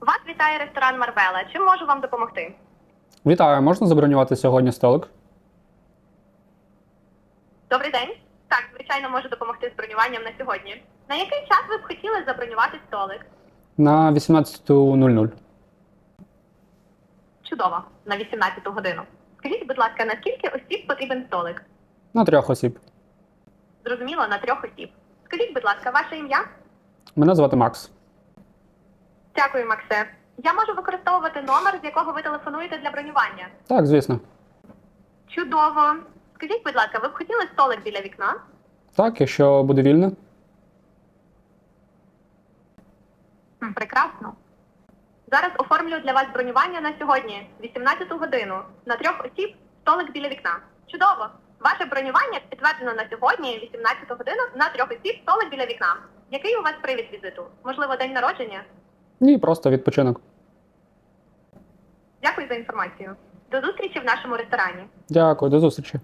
Вас вітає ресторан Марбела. Чим можу вам допомогти? Вітаю, можна забронювати сьогодні столик? Добрий день. Так, звичайно, можу допомогти з бронюванням на сьогодні. На який час ви б хотіли забронювати столик? На 18.00. Чудово, на 18 годину. Скажіть, будь ласка, на скільки осіб потрібен столик? На трьох осіб. Зрозуміло, на трьох осіб. Скажіть, будь ласка, ваше ім'я? Мене звати Макс. Дякую, Максе. Я можу використовувати номер, з якого ви телефонуєте для бронювання. Так, звісно. Чудово. Скажіть, будь ласка, ви б хотіли столик біля вікна? Так, якщо буде вільно. М, Прекрасно. Зараз оформлю для вас бронювання на сьогодні, 18 годину, на трьох осіб, столик біля вікна. Чудово! Ваше бронювання підтверджено на сьогодні, 18 годину, на трьох осіб, столик біля вікна. Який у вас привід візиту? Можливо, день народження? Ні, просто відпочинок. Дякую за інформацію. До зустрічі в нашому ресторані. Дякую, до зустрічі.